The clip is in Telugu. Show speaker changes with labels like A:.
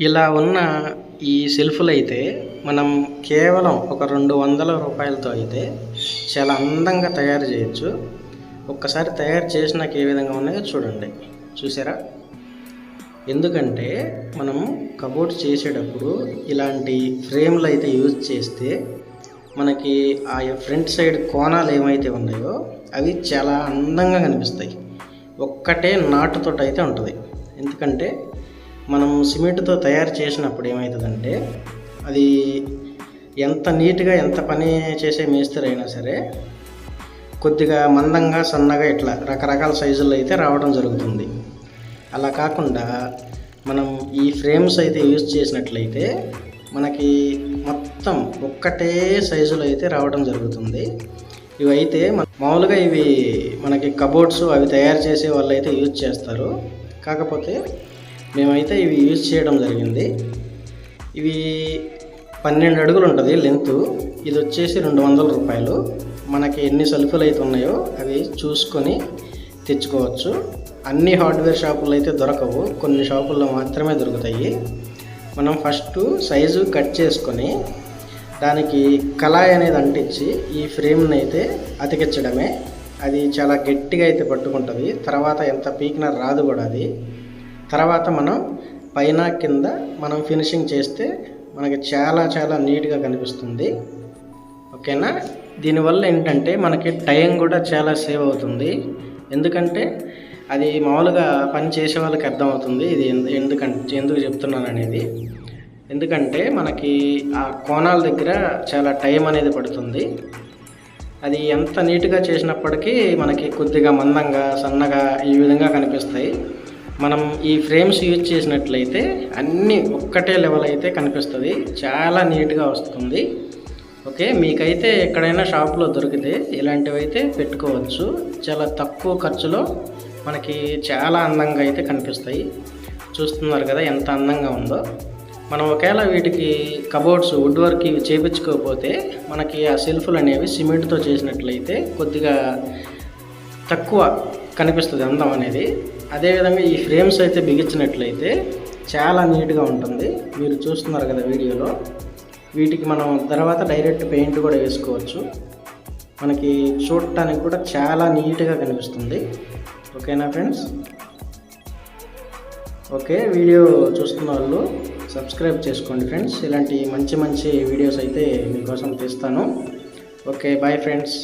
A: ఇలా ఉన్న ఈ సెల్ఫ్లు అయితే మనం కేవలం ఒక రెండు వందల రూపాయలతో అయితే చాలా అందంగా తయారు చేయొచ్చు. ఒక్కసారి తయారు చేసినాక ఏ విధంగా ఉన్నాయో చూడండి. చూసారా? ఎందుకంటే మనం కబోర్డ్ చేసేటప్పుడు ఇలాంటి ఫ్రేమ్లు అయితే యూజ్ చేస్తే మనకి ఆ ఫ్రంట్ సైడ్ కోణాలు ఏమైతే ఉన్నాయో అవి చాలా అందంగా కనిపిస్తాయి. ఒక్కటే నాటుతోట అయితే ఉంటుంది. ఎందుకంటే మనం సిమెంట్తో తయారు చేసినప్పుడు ఏమవుతుందంటే అది ఎంత నీట్గా ఎంత పని చేసే మేస్త్రి అయినా సరే కొద్దిగా మందంగా సన్నగా ఇట్లా రకరకాల సైజుల్లో అయితే రావడం జరుగుతుంది. అలా కాకుండా మనం ఈ ఫ్రేమ్స్ అయితే యూజ్ చేసినట్లయితే మనకి మొత్తం ఒక్కటే సైజులో అయితే రావడం జరుగుతుంది. ఇవైతే మన- మామూలుగా ఇవి మనకి కబోర్డ్స్ అవి తయారు చేసే వాళ్ళు అయితే యూజ్ చేస్తారు. కాకపోతే మేమైతే ఇవి యూజ్ చేయడం జరిగింది. ఇవి పన్నెండు అడుగులు ఉంటుంది లెంత్. ఇది వచ్చేసి రెండు వందల రూపాయలు. మనకి ఎన్ని సెల్ఫులు అయితే ఉన్నాయో అవి చూసుకొని తెచ్చుకోవచ్చు. అన్ని హార్డ్వేర్ షాపుల్లో అయితే దొరకవు. కొన్ని షాపుల్లో మాత్రమే దొరుకుతాయి. మనం ఫస్ట్ సైజు కట్ చేసుకొని దానికి కళాయి అనేది అంటించి ఈ ఫ్రేమ్ని అయితే అతికించడమే. అది చాలా గట్టిగా అయితే పట్టుకుంటుంది. తర్వాత ఎంత పీకినా రాదు కూడా అది. తర్వాత మనం పైన కింద మనం ఫినిషింగ్ చేస్తే మనకి చాలా చాలా నీట్గా కనిపిస్తుంది. ఓకేనా? దీనివల్ల ఏంటంటే మనకి టైం కూడా చాలా సేవ్ అవుతుంది. ఎందుకంటే అది మామూలుగా పని చేసే వాళ్ళకి అర్థమవుతుంది. ఇది ఎందుకంటే ఎందుకు చెప్తున్నాను అనేది. ఎందుకంటే మనకి ఆ కోణాల దగ్గర చాలా టైం అనేది పడుతుంది. అది ఎంత నీట్గా చేసినప్పటికీ మనకి కొద్దిగా మందంగా సన్నగా ఈ విధంగా కనిపిస్తాయి. మనం ఈ ఫ్రేమ్స్ యూజ్ చేసినట్లయితే అన్నీ ఒక్కటే లెవెల్ అయితే కనిపిస్తుంది. చాలా నీట్గా వస్తుంది. ఓకే మీకైతే ఎక్కడైనా షాప్లో దొరికితే ఇలాంటివి అయితే పెట్టుకోవచ్చు. చాలా తక్కువ ఖర్చులో మనకి చాలా అందంగా అయితే కనిపిస్తాయి. చూస్తున్నారు కదా ఎంత అందంగా ఉందో. మనం ఒకవేళ వీటికి కబోర్డ్స్ వుడ్ వర్క్ ఇవి చేపించుకోకపోతే మనకి ఆ సెల్ఫ్లు అనేవి సిమెంట్తో చేసినట్లయితే కొద్దిగా తక్కువ కనిపిస్తుంది అందం అనేది. అదేవిధంగా ఈ ఫ్రేమ్స్ అయితే బిగించినట్లయితే చాలా నీట్గా ఉంటుంది. మీరు చూస్తున్నారు కదా వీడియోలో. వీటికి మనం తర్వాత డైరెక్ట్ పెయింట్ కూడా వేసుకోవచ్చు. మనకి చూడటానికి కూడా చాలా నీట్గా కనిపిస్తుంది. ఓకేనా ఫ్రెండ్స్? ఓకే వీడియో చూస్తున్న వాళ్ళు సబ్స్క్రైబ్ చేసుకోండి ఫ్రెండ్స్. ఇలాంటి మంచి మంచి వీడియోస్ అయితే మీకోసం తీస్తాను. Okay bye friends.